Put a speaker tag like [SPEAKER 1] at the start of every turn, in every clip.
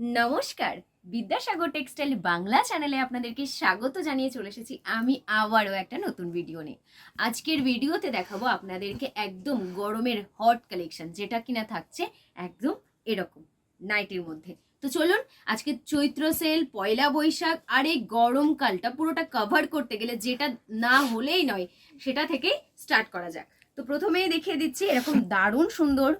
[SPEAKER 1] নমস্কার। বিদ্যাসাগর টেক্সটাইল বাংলা চ্যানেলে আপনাদেরকে স্বাগত জানিয়ে চলে এসেছি আমি আবারও একটা নতুন ভিডিও নিয়ে। আজকের ভিডিওতে দেখাবো আপনাদেরকে একদম গরমের হট কালেকশন যেটা কিনা থাকছে একদম এরকম নাইটের মধ্যে। তো চলুন, আজকে চৈত্র সেল, পয়লা বৈশাখ আর এই গরমকালটা পুরোটা কভার করতে গেলে যেটা না হলেই নয়, সেটা থেকেই স্টার্ট করা যাক। তো প্রথমেই দেখিয়ে দিচ্ছি এরকম দারুণ সুন্দর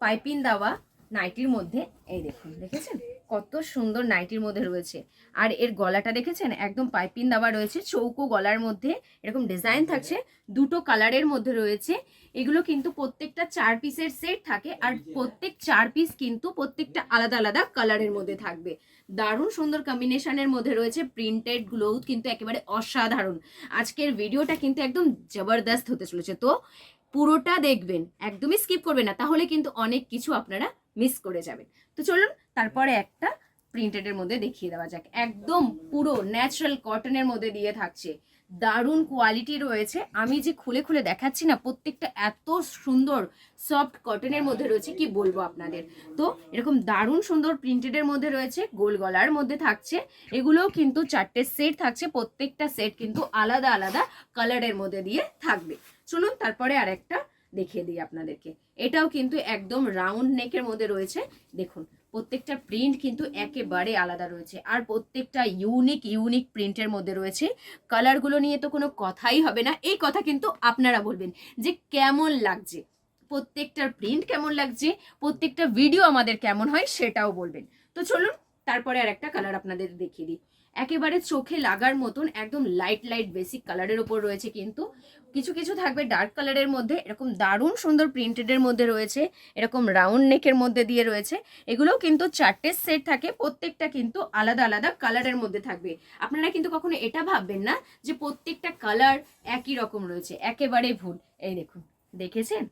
[SPEAKER 1] পাইপিন দেওয়া নাইটির মধ্যে। এই দেখুন, দেখেছেন? কত সুন্দর নাইটির মধ্যে রয়েছে। আর এর গলাটা দেখেছেন? একদম পাইপিন দেওয়া রয়েছে চৌকো গলার মধ্যে এরকম ডিজাইন থাকছে দুটো কালারের মধ্যে রয়েছে। এগুলো কিন্তু প্রত্যেকটা চার পিসের সেট থাকে আর প্রত্যেক চার পিস কিন্তু প্রত্যেকটা আলাদা আলাদা কালারের মধ্যে থাকবে। দারুণ সুন্দর কম্বিনেশনের মধ্যে রয়েছে প্রিন্টেড গ্লো কিন্তু একেবারে অসাধারণ। আজকের ভিডিওটা কিন্তু একদম জবরদস্ত হতে চলেছে। তো পুরোটা দেখবেন, একদমই স্কিপ করবেন না, তাহলে কিন্তু অনেক কিছু আপনারা মিস করে যাবেন। তো চলুন, তারপরে একটা প্রিন্টেডের মধ্যে দেখিয়ে দেওয়া যাক। একদম পুরো ন্যাচারাল কটনের মধ্যে দিয়ে থাকছে। দারুণ কোয়ালিটি রয়েছে। আমি যে খুলে খুলে দেখাচ্ছি না, প্রত্যেকটা এত সুন্দর সফট কটনের মধ্যে রয়েছে, কি বলব আপনাদের? তো এরকম দারুণ সুন্দর প্রিন্টেডের মধ্যে রয়েছে, গোল গলার মধ্যে থাকছে। এগুলোও কিন্তু চারটে সেট থাকছে, প্রত্যেকটা সেট কিন্তু আলাদা আলাদা কালারের মধ্যে দিয়ে থাকবে। চলুন তারপরে আরেকটা দেখিয়ে দিই আপনাদেরকে। এটাও কিন্তু একদম রাউন্ড নেকের মধ্যে রয়েছে। দেখুন, প্রত্যেকটা প্রিন্ট কিন্তু একেবারে আলাদা রয়েছে। আর প্রত্যেকটা ইউনিক ইউনিক প্রিন্টের মধ্যে রয়েছে। কালারগুলো নিয়ে তো কোনো কথাই হবে না। এই কথা কিন্তু আপনারা বলবেন যে কেমন লাগছে? প্রত্যেকটার প্রিন্ট কেমন লাগছে? প্রত্যেকটা ভিডিও আমাদের কেমন হয় সেটাও বলবেন। তো চলুন, তারপরে আর একটা কালার আপনাদের দেখিয়ে দিই। একেবারে চোখে লাগার মতন একদম লাইট লাইট বেসিক কালারের ওপর রয়েছে কিন্তু। কিছু কিছু থাকবে ডার্ক কালারের মধ্যে, এরকম দারুণ সুন্দর প্রিন্টেডের মধ্যে রয়েছে, এরকম রাউন্ড নেকের মধ্যে দিয়ে রয়েছে। এগুলোও কিন্তু চারটে সেট থাকে, প্রত্যেকটা কিন্তু আলাদা আলাদা কালারের মধ্যে থাকবে। আপনারা কিন্তু কখনো এটা ভাববেন না যে প্রত্যেকটা কালার একই রকম রয়েছে, একেবারে ভুল। এই দেখুন, দেখেছেন?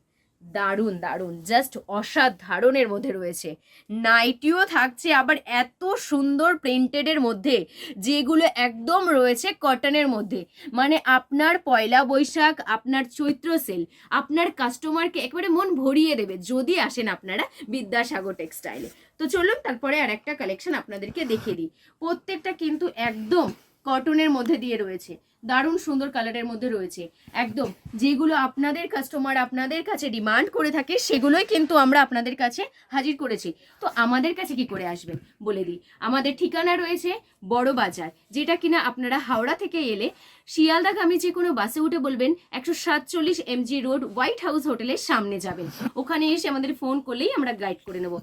[SPEAKER 1] দারুণ দারুণ। জাস্ট অসাধারণের মধ্যে রয়েছে। নাইটিও থাকছে, আবার এত সুন্দর প্রিন্টেডের মধ্যে, যেগুলো একদম রয়েছে কটনের মধ্যে। মানে আপনার পয়লা বৈশাখ, আপনার চৈত্র সেল, আপনার কাস্টমারকে একেবারে মন ভরিয়ে দেবে, যদি আসেন আপনারা বিদ্যাসাগর টেক্সটাইলে তো চলুন, তারপরে আর একটা কালেকশন আপনাদেরকে দেখিয়ে দিই। প্রত্যেকটা কিন্তু একদম কটনের মধ্যে দিয়ে রয়েছে। দারুণ সুন্দর কালারের মধ্যে রয়েছে। একদম, যেগুলো আপনাদের কাস্টমার আপনাদের কাছে ডিমান্ড করে থাকে, সেগুলোই কিন্তু আমরা আপনাদের কাছে হাজির করেছি। তো আমাদের কাছে কি করে আসবেন বলে দিই, আমাদের ঠিকানা রয়েছে বড় বাজার, যেটা কিনা আপনারা হাওড়া থেকে এলে শিয়ালদাগামী যে কোনো বাসে উঠে বলবেন, একশো সাতচল্লিশ এমজি রোড হোয়াইট হাউস হোটেলের সামনে যাবেন। ওখানে এসে আমাদের ফোন করলেই আমরা গাইড করে নেব।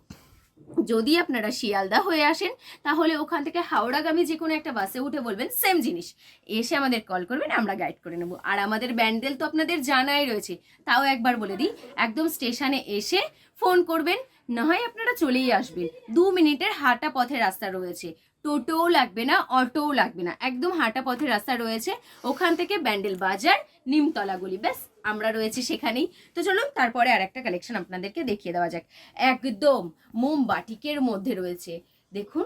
[SPEAKER 1] যদি আপনারা শিয়ালদা হয়ে আসেন, তাহলে ওখান থেকে হাওড়াগামী যে কোনো একটা বাসে উঠে বলবেন সেম জিনিস। এসে আমাদের কল করবেন, আমরা গাইড করে নেব। আর আমাদের ব্যান্ডেল তো আপনাদের জানাই রয়েছে, তাও একবার বলে দিই, একদম স্টেশনে এসে ফোন করবেন, না হয় আপনারা চলেই আসবেন। দু মিনিটের হাঁটা পথের রাস্তা রয়েছে। টোটোও লাগবে না, অটোও লাগবে না, একদম হাঁটা পথের রাস্তা রয়েছে। ওখান থেকে ব্যান্ডেল বাজার, নিমতলা গলি, ব্যাস। আমরা রয়েছি সেখানেই। তো চলুন, তারপরে আর একটা কালেকশন আপনাদেরকে দেখিয়ে দেওয়া যাক। একদম মোমবাটিকের মধ্যে রয়েছে। দেখুন,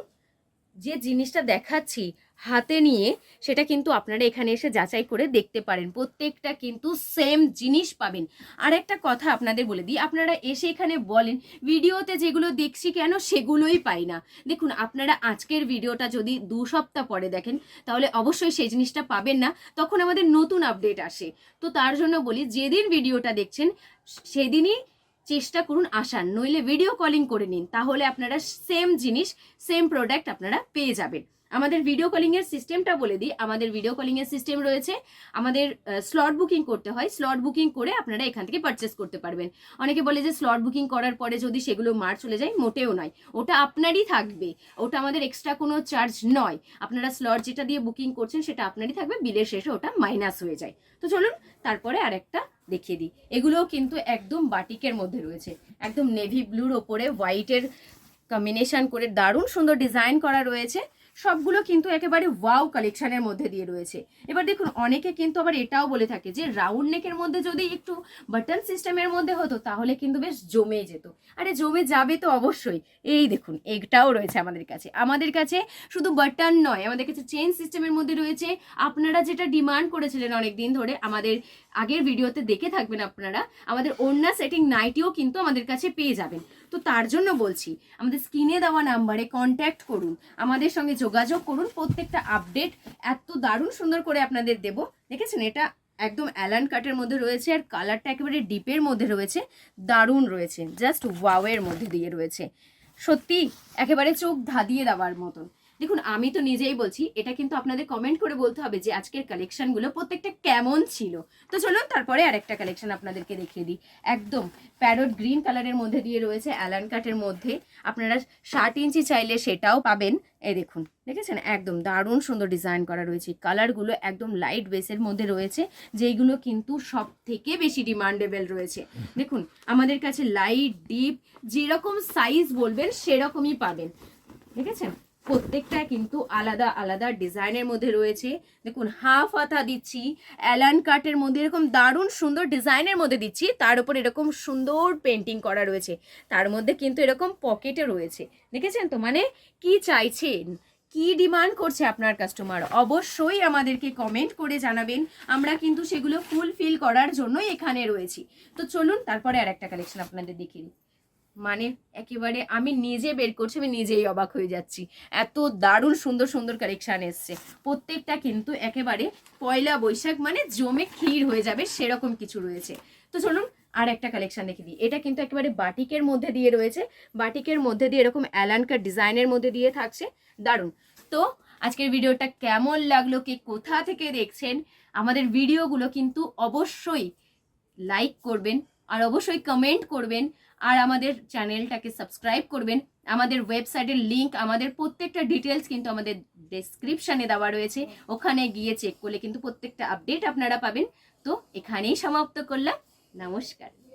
[SPEAKER 1] যে জিনিসটা দেখাচ্ছি হাতে নিয়ে সেটা কিন্তু আপনারা এখানে এসে যাচাই করে দেখতে পারেন। প্রত্যেকটা কিন্তু সেম জিনিস পাবেন। আর একটা কথা আপনাদের বলে দিই, আপনারা এসে এখানে বলেন, ভিডিওতে যেগুলো দেখছি কেন সেগুলোই পাই না। দেখুন, আপনারা আজকের ভিডিওটা যদি দু সপ্তাহ পরে দেখেন, তাহলে অবশ্যই সেই জিনিসটা পাবেন না। তখন আমাদের নতুন আপডেট আসে। তো তার জন্য বলি, যেদিন ভিডিওটা দেখছেন, সেদিনই চেষ্টা করুন আসান নইলে ভিডিও কলিং করে নিন, তাহলে আপনারা সেম জিনিস সেম প্রোডাক্ট আপনারা পেয়ে যাবেন। আমাদের ভিডিও কলিং এর সিস্টেমটা বলে দিই। আমাদের ভিডিও কলিং এর সিস্টেম রয়েছে। আমাদের স্লট বুকিং করতে হয়। স্লট বুকিং করে আপনারা এখান থেকে পারচেস করতে পারবেন। অনেকে বলে যে স্লট বুকিং করার পরে যদি সেগুলো মার চলে যায়, মোটেও নয়। ওটা আপনারই থাকবে। ওটা আমাদের এক্সট্রা কোনো চার্জ নয়। আপনারা স্লট যেটা দিয়ে বুকিং করছেন, সেটা আপনারই থাকবে। বিলের শেষে ওটা মাইনাস হয়ে যায়। তো চলুন, তারপরে আরেকটা দেখিয়ে দিই। এগুলোও কিন্তু একদম বাটিকের মধ্যে রয়েছে। একদম নেভি ব্লুর ওপরে হোয়াইটের কম্বিনেশন করে দারুণ সুন্দর ডিজাইন করা রয়েছে। সবগুলো কিন্তু একেবারে ওয়াও কালেকশনের মধ্যে দিয়ে রয়েছে। এবার দেখুন, অনেকে কিন্তু আবার এটাও বলে থাকে যে রাউন্ড নেকের মধ্যে যদি একটু বাটন সিস্টেমের মধ্যে হতো, তাহলে কিন্তু বেশ জমে যেত। আরে, জমে যাবে তো অবশ্যই। এই দেখুন, এটাও রয়েছে আমাদের কাছে। আমাদের কাছে শুধু বাটন নয়, আমাদের কাছে চেন সিস্টেমের মধ্যে রয়েছে। আপনারা যেটা ডিমান্ড করেছিলেন অনেক দিন ধরে, আমাদের আগের ভিডিওতে দেখে থাকবেন আপনারা, আমাদের ওড়না সেটিং নাইটিও কিন্তু আমাদের কাছে পেয়ে যাবেন। তো তার জন্য বলছি, আমাদের স্ক্রিনে দেওয়া নাম্বারে কন্ট্যাক্ট করুন। আমাদের সঙ্গে যোগাযোগ করুন, প্রত্যেকটা আপডেট এত দারুণ সুন্দর করে আপনাদের দেব। দেখেছেন? এটা একদম অ্যালান কাটের মধ্যে রয়েছে আর কালারটা একেবারে ডিপের মধ্যে রয়েছে, দারুণ রয়েছে জাস্ট ওয়াওয়ের মধ্যে দিয়ে রয়েছে। সত্যি একেবারে চোখ ধাঁধিয়ে দেওয়ার মতন। দেখুন, আমি তো নিজেই বলছি, এটা কিন্তু আপনাদের কমেন্ট করে বলতে হবে যে আজকের কালেকশনগুলো প্রত্যেকটা কেমন ছিল। তো চলুন, তারপরে আরেকটা কালেকশন আপনাদেরকে দেখিয়ে দিই। একদম প্যারট গ্রিন কালারের মধ্যে দিয়ে রয়েছে অ্যালান কাটের মধ্যে। আপনারা ষাট ইঞ্চি চাইলে সেটাও পাবেন। এই দেখুন, দেখেছেন? একদম দারুণ সুন্দর ডিজাইন করা রয়েছে। কালারগুলো একদম লাইট বেসের মধ্যে রয়েছে, যেইগুলো কিন্তু সব থেকে বেশি ডিমান্ডেবল রয়েছে। দেখুন, আমাদের কাছে লাইট ডিপ যেরকম সাইজ বলবেন, সেরকমই পাবেন। দেখেছেন? প্রত্যেকটা কিন্তু আলাদা আলাদা ডিজাইনের মধ্যে রয়েছে। দেখুন, হাফ হাতা দিচ্ছি অ্যালান কাটের মধ্যে এরকম দারুণ সুন্দর ডিজাইনের মধ্যে দিচ্ছি, তার উপর এরকম সুন্দর পেন্টিং করা রয়েছে। তার মধ্যে কিন্তু এরকম পকেটে রয়েছে। দেখেছেন তো? মানে কি চাইছেন? কি ডিমান্ড করছে আপনার কাস্টমার? অবশ্যই আমাদেরকে কমেন্ট করে জানাবেন। আমরা কিন্তু সেগুলো ফুলফিল করার জন্যই এখানে রয়েছি। তো চলুন, তারপরে আর একটা কালেকশন আপনাদের দেখিয়ে দিই। মানে একেবারে আমি নিজে বের করছি, আমি নিজেই অবাক হয়ে যাচ্ছি। এত দারুণ সুন্দর সুন্দর কালেকশান এসছে। প্রত্যেকটা কিন্তু একেবারে পয়লা বৈশাখ মানে জমে ক্ষীর হয়ে যাবে, সেরকম কিছু রয়েছে। তো চলুন আর একটা কালেকশন দেখে দিই। এটা কিন্তু একেবারে বাটিকের মধ্যে দিয়ে রয়েছে। বাটিকের মধ্যে দিয়ে এরকম অ্যালানকার ডিজাইনের মধ্যে দিয়ে থাকছে। দারুণ। তো আজকের ভিডিওটা কেমন লাগল, কে কোথা থেকে দেখছেন, আমাদের ভিডিওগুলো কিন্তু অবশ্যই লাইক করবেন আর অবশ্যই কমেন্ট করবেন। আর আমাদের চ্যানেলটাকে সাবস্ক্রাইব করবেন। আমাদের ওয়েবসাইটের লিঙ্ক আমাদের প্রত্যেকটা ডিটেলস কিন্তু আমাদের ডেসক্রিপশানে দেওয়া রয়েছে। ওখানে গিয়ে চেক করলে কিন্তু প্রত্যেকটা আপডেট আপনারা পাবেন। তো এখানেই সমাপ্ত করলাম। নমস্কার।